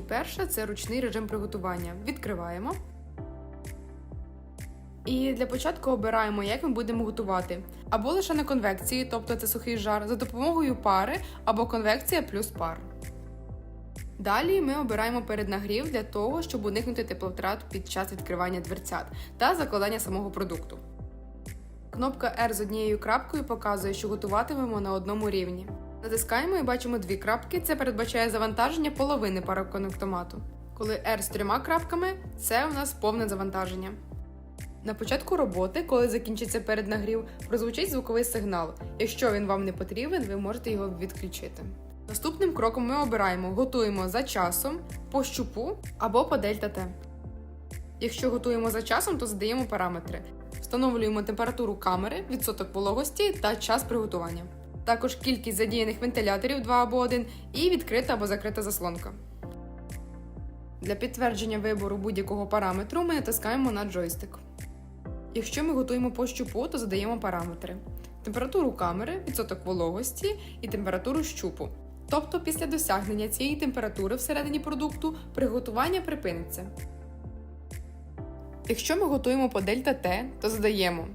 перша це ручний режим приготування. Відкриваємо. І для початку обираємо, як ми будемо готувати. Або лише на конвекції, тобто це сухий жар, за допомогою пари, або конвекція плюс пар. Далі ми обираємо переднагрів для того, щоб уникнути тепловтрат під час відкривання дверцят та закладання самого продукту. Кнопка R з однією крапкою показує, що готуватимемо на одному рівні. Натискаємо і бачимо дві крапки. Це передбачає завантаження половини пароконектомату. Коли R з трьома крапками, це у нас повне завантаження. На початку роботи, коли закінчиться переднагрів, прозвучить звуковий сигнал. Якщо він вам не потрібен, ви можете його відключити. Наступним кроком ми обираємо готуємо за часом, по щупу або по дельта Т. Якщо готуємо за часом, то задаємо параметри. Встановлюємо температуру камери, відсоток вологості та час приготування. Також кількість задіяних вентиляторів 2 або 1 і відкрита або закрита заслонка. Для підтвердження вибору будь-якого параметру ми натискаємо на джойстик. Якщо ми готуємо по щупу, то задаємо параметри: температуру камери, відсоток вологості і температуру щупу. Тобто після досягнення цієї температури всередині продукту приготування припиниться. Якщо ми готуємо по дельта Т, то задаємо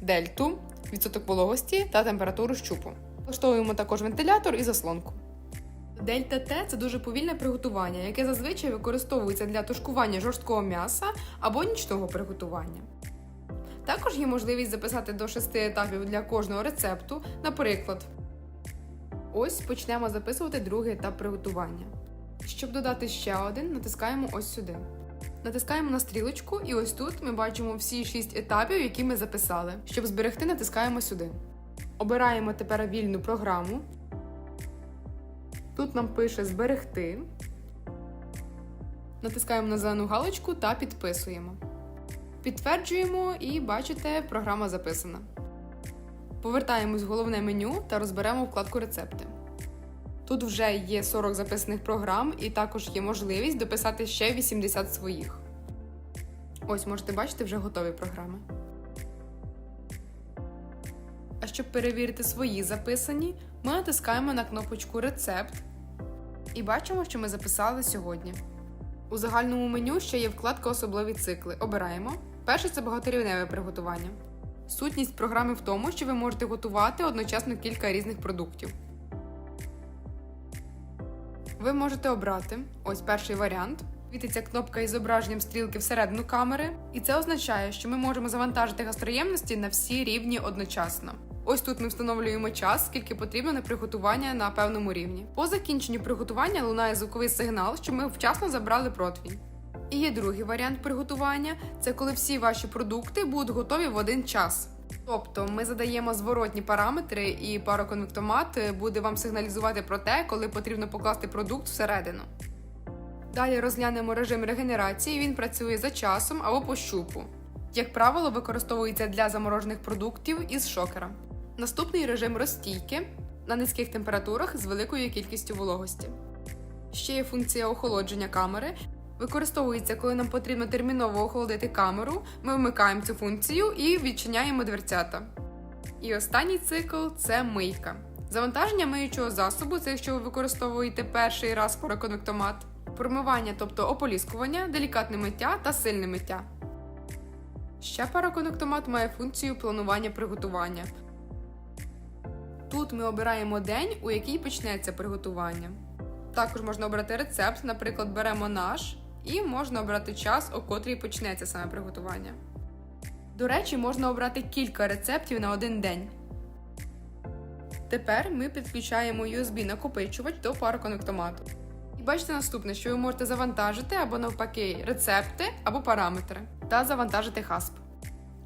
дельту, відсоток вологості та температуру щупу. Влаштовуємо також вентилятор і заслонку. Дельта Т це дуже повільне приготування, яке зазвичай використовується для тушкування жорсткого м'яса або нічного приготування. Також є можливість записати до 6 етапів для кожного рецепту, наприклад. Ось почнемо записувати другий етап приготування. Щоб додати ще один, натискаємо ось сюди. Натискаємо на стрілочку, і ось тут ми бачимо всі 6 етапів, які ми записали. Щоб зберегти, натискаємо сюди. Обираємо тепер вільну програму. Тут нам пише Зберегти. Натискаємо на зелену галочку та підписуємо. Підтверджуємо і бачите, програма записана. Повертаємось в головне меню та розберемо вкладку Рецепти. Тут вже є 40 записаних програм, і також є можливість дописати ще 80 своїх. Ось можете бачити вже готові програми. Щоб перевірити свої записані, ми натискаємо на кнопочку Рецепт і бачимо, що ми записали сьогодні. У загальному меню ще є вкладка Особливі цикли. Обираємо. Перше це багаторівневе приготування. Сутність програми в тому, що ви можете готувати одночасно кілька різних продуктів. Ви можете обрати ось перший варіант. Світиться кнопка із зображенням стрілки всередину камери, і це означає, що ми можемо завантажити гастроємності на всі рівні одночасно. Ось тут ми встановлюємо час, скільки потрібно на приготування на певному рівні. По закінченню приготування лунає звуковий сигнал, що ми вчасно забрали противінь. І є другий варіант приготування це коли всі ваші продукти будуть готові в один час. Тобто ми задаємо зворотні параметри, і пароконвектомат буде вам сигналізувати про те, коли потрібно покласти продукт всередину. Далі розглянемо режим регенерації. Він працює за часом або по щупу. Як правило, використовується для заморожених продуктів із шокера. Наступний режим розстійки на низьких температурах з великою кількістю вологості. Ще є функція охолодження камери. Використовується, коли нам потрібно терміново охолодити камеру. Ми вмикаємо цю функцію і відчиняємо дверцята. І останній цикл це мийка. Завантаження миючого засобу це якщо ви використовуєте перший раз пароконвектомат, промивання, тобто ополіскування, делікатне миття та сильне миття. Ще пароконектомат має функцію планування приготування. Тут ми обираємо день, у який почнеться приготування. Також можна обрати рецепт, наприклад, беремо наш, і можна обрати час, о котрій почнеться саме приготування. До речі, можна обрати кілька рецептів на один день. Тепер ми підключаємо USB-накопичувач до пароконектомату. І бачите наступне, що ви можете завантажити або навпаки рецепти або параметри та завантажити хасп.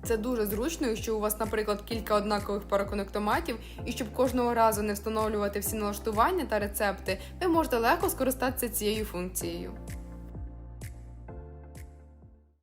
Це дуже зручно, якщо у вас, наприклад, кілька однакових пароконектоматів, і щоб кожного разу не встановлювати всі налаштування та рецепти, ви можете легко скористатися цією функцією.